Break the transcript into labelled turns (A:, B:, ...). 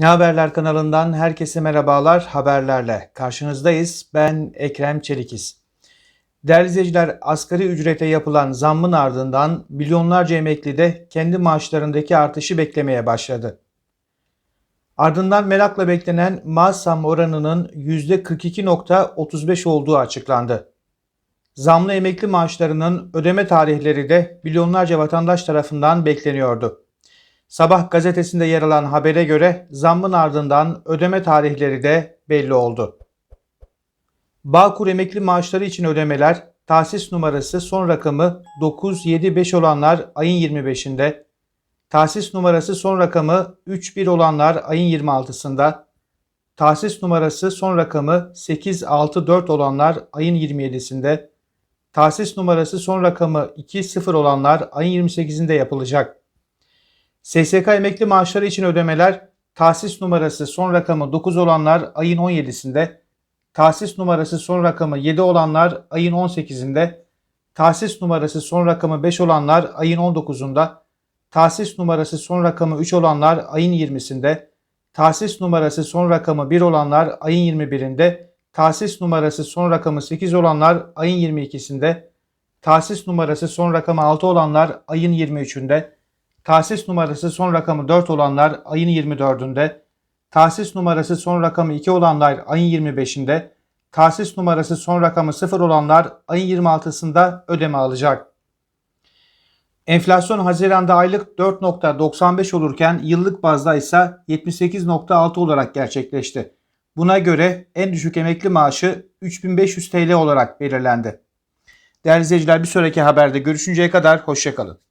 A: Ne Haberler kanalından herkese merhabalar haberlerle. Karşınızdayız. Ben Ekrem Çelikiz. Değerli izleyiciler, asgari ücrete yapılan zammın ardından milyonlarca emekli de kendi maaşlarındaki artışı beklemeye başladı. Ardından merakla beklenen maaş zam oranının %42.35 olduğu açıklandı. Zamlı emekli maaşlarının ödeme tarihleri de milyonlarca vatandaş tarafından bekleniyordu. Sabah gazetesinde yer alan habere göre zammın ardından ödeme tarihleri de belli oldu. Bağkur emekli maaşları için ödemeler tahsis numarası son rakamı 975 olanlar ayın 25'inde, tahsis numarası son rakamı 31 olanlar ayın 26'sında, tahsis numarası son rakamı 864 olanlar ayın 27'sinde, tahsis numarası son rakamı 20 olanlar ayın 28'inde yapılacak. SSK emekli maaşları için ödemeler tahsis numarası son rakamı 9 olanlar ayın 17'sinde, tahsis numarası son rakamı 7 olanlar ayın 18'inde, tahsis numarası son rakamı 5 olanlar ayın 19'unda, tahsis numarası son rakamı 3 olanlar ayın 20'sinde, tahsis numarası son rakamı 1 olanlar ayın 21'inde, tahsis numarası son rakamı 8 olanlar ayın 22'sinde, tahsis numarası son rakamı 6 olanlar ayın 23'ünde, tahsis numarası son rakamı 4 olanlar ayın 24'ünde, tahsis numarası son rakamı 2 olanlar ayın 25'inde, tahsis numarası son rakamı 0 olanlar ayın 26'sında ödeme alacak. Enflasyon Haziran'da aylık 4.95 olurken yıllık bazda ise 78.6 olarak gerçekleşti. Buna göre en düşük emekli maaşı 3500 TL olarak belirlendi. Değerli izleyiciler bir sonraki haberde görüşünceye kadar hoşçakalın.